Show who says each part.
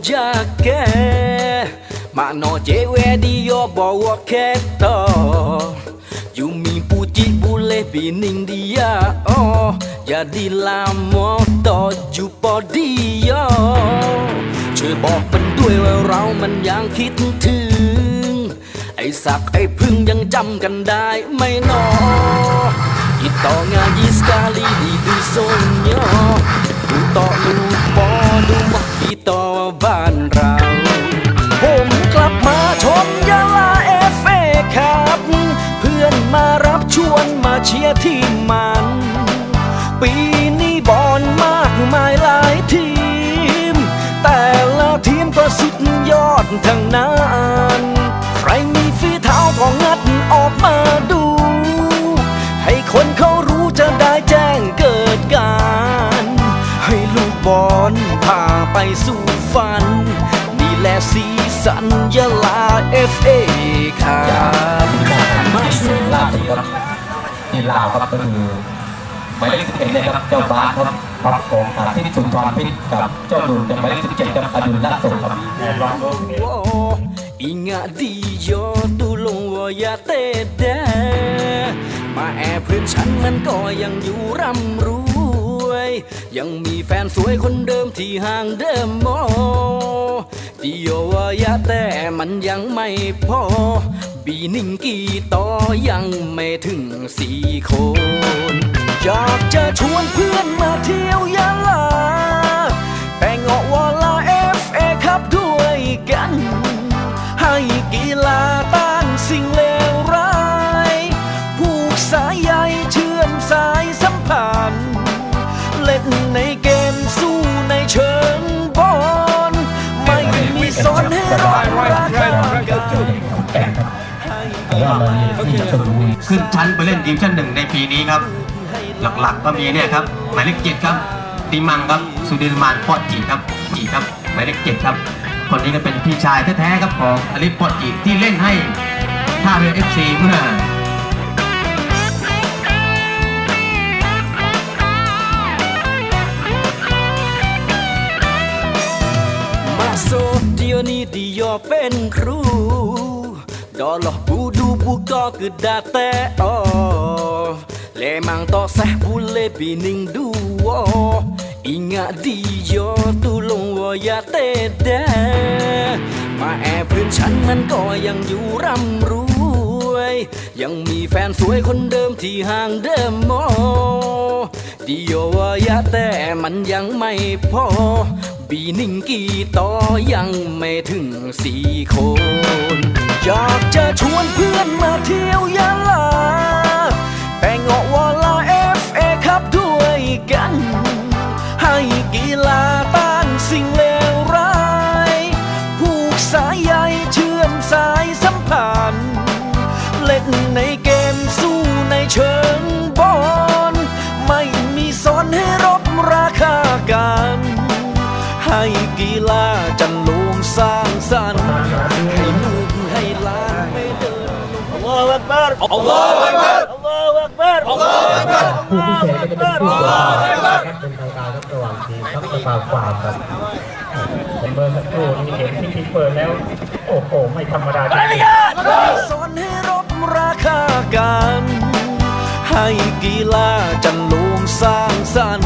Speaker 1: jake Makno cewek dia bawa keto Yumi putih boleh bining dia oh Jadilah moto jumpa dia ช่วยบอกมันด้วยว่าเรามันยังคิดถึง ไอ้สักไอ้พึ่งยังจำกันได้ไหม่นอ Kita ngaji sekali di dusunnya Untuk lupa rumah kita สู่ฝัน นี่แหละสีสันยาลา FA ครับ
Speaker 2: มาสุดล่าสุดครับที่ลาวครับก็คือหมายเลขสิบเอ็ดเลยครับเจ้าบาสครับครับของสาธิตสุนทรพิษกับเจ้าดุลหมายเลขสิบเจ็ดครับอดุลละโสครับ
Speaker 1: ingat dia tolong ya teda มาแอบเพื่อนฉันมันก็ยังอยู่ร่ำรวย ยังมีแฟนสวยคนเดิมที่ห่างเดิมโมอดีโอยยะแต่มันยังไม่พอ บีนิ่งกี่ต่อยังไม่ถึงสี่คน อยากจะชวนเพื่อนมาเที่ยวยะลา แต่งาะวอลาเอฟเอครับด้วยกัน ให้กีฬาต้านสิ่งเลวร้าย ผูกสาย นให้รอราคากัน
Speaker 2: ขึ้นชั้นไปเล่นดิวิชั่นหนึ่งในปีนี้ครับ หลักๆก็มีเนี่ยครับหมายเลขเจ็ดครับติมังครับสุดิรมานปอดจีครับจีครับหมายเลขเจ็ดครับ คนนี้ก็เป็นพี่ชายแท้ๆครับของอลิปปอดจีที่เล่นให้ท่าเรือเอฟซีเมื่อ
Speaker 1: มาโซ เดียวนี้ดียอเป็นครูดอลอบูดูบุก็คือดาแต่ออเลมังต่อแซบุเลปีหนึ่งดูวออิงะดียอตุลงวอยาเตเดมาแอบเพื่อนฉันมันก็ยังอยู่ร่ำรวย ยังมีแฟนสวยคนเดิมที่ห่างเดิมโมอดิโยวายะแต่มันยังไม่พอ บีหนิ่งกี่ต่อยังไม่ถึงสี่คน อยากจะชวนเพื่อนมาเที่ยวยะลา แต่งาะวอลาเอฟเอครับด้วยกัน ให้กีฬาต้านสิ่งเลวร้าย ผูกสายใยเชื่อมสายสัมพันธ์ เล่นในเกมสู้ในเชิง กีฬาจันลวงสร้างสรรค์ให้ลูกให้หลานไม่เดินอัลล
Speaker 3: อฮฺอักบารอั
Speaker 1: อฮฺอักบารอัลลอฮฺอักบารอัลร
Speaker 4: ผู้พิเศษก็จะเป็นผู้ว่าเป็นทางการครับระหว่างทีมครับระหางฝ่ายครับเบอร์สักครู่นี้เห็นที่ทีเปิดแล้ว โอ้โหไม่ธรรมดาจริง
Speaker 1: สอนให้รบราคาการให้กีฬาจันลวงสร้างสรรค์